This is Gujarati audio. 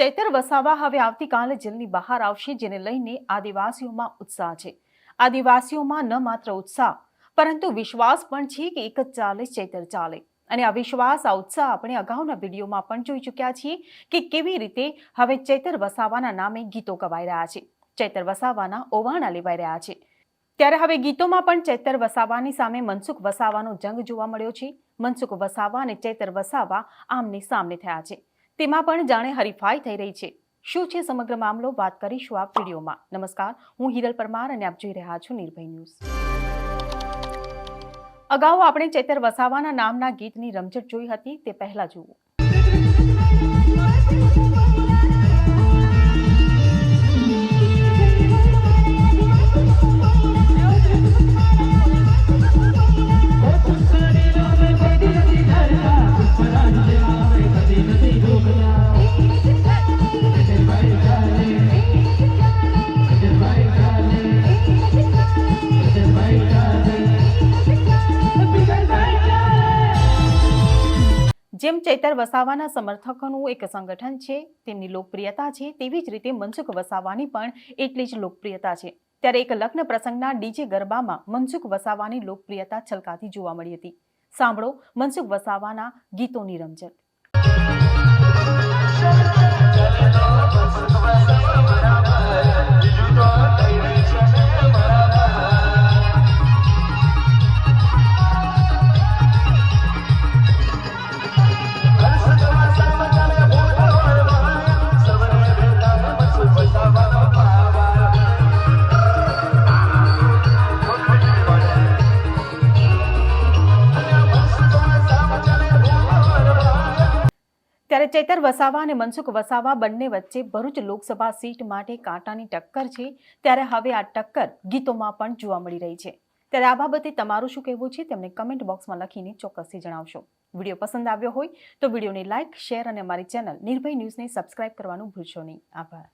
ચૈતર વસાવા હવે આવતીકાલે જેલની બહાર આવશે, જેને લઈને આદિવાસીઓમાં ઉત્સાહ છે. આદિવાસીઓમાં ન માત્ર ઉત્સાહ, પરંતુ વિશ્વાસ પણ છે કે એક જ ચાલે, ચૈતર ચાલે. અને આ વિશ્વાસ, આ ઉત્સાહ આપણે અગાઉના વિડીયોમાં પણ જોઈ ચૂક્યા છીએ કે કેવી રીતે હવે ચૈતર વસાવાના નામે ગીતો ગવાઈ રહ્યા છે. ચૈતર વસાવાના ઓવાણા લેવાઈ રહ્યા છે. ત્યારે હવે ગીતોમાં પણ ચૈતર વસાવાની સામે મનસુખ વસાવાનો જંગ જોવા મળ્યો છે. મનસુખ વસાવા અને ચૈતર વસાવા આમને સામને થયા છે. તેમાં પણ જાણે હરીફાઈ થઈ રહી છે. શું છે સમગ્ર મામલો? વાત કરીશું આ વિડીયોમાં. નમસ્કાર, હું હિરલ પરમાર અને આપ જોઈ રહ્યા છો નિર્ભય ન્યૂઝ. અગાઉ આપણે ચેતર વસાવાના નામના ગીતની રમઝટ જોઈ હતી, તે પહેલા જુઓ. જેમ ચૈતર વસાવાના સમર્થકોનું એક સંગઠન છે, તેમની લોકપ્રિયતા છે, તેવી જ રીતે મનસુખ વસાવાની પણ એટલી જ લોકપ્રિયતા છે. ત્યારે એક લગ્ન પ્રસંગના ડીજે ગરબામાં મનસુખ વસાવાની લોકપ્રિયતા છલકાતી જોવા મળી હતી. સાંભળો મનસુખ વસાવાના ગીતોની રમઝટ. ત્યારે ચૈતર વસાવા અને મનસુખ વસાવા બંને વચ્ચે ભરૂચ લોકસભા સીટ માટે કાંટાની ટક્કર છે. ત્યારે હવે આ ટક્કર ગીતોમાં પણ જોવા મળી રહી છે. ત્યારે આ બાબતે તમારું શું કહેવું છે? તેમને કમેન્ટ બોક્સમાં લખીને ચોક્કસથી જણાવશો. વીડિયો પસંદ આવ્યો હોય તો વિડીયોને લાઇક શેર અને અમારી ચેનલ નિર્ભય ન્યૂઝને સબસ્ક્રાઇબ કરવાનું ભૂલશો નહીં. આભાર.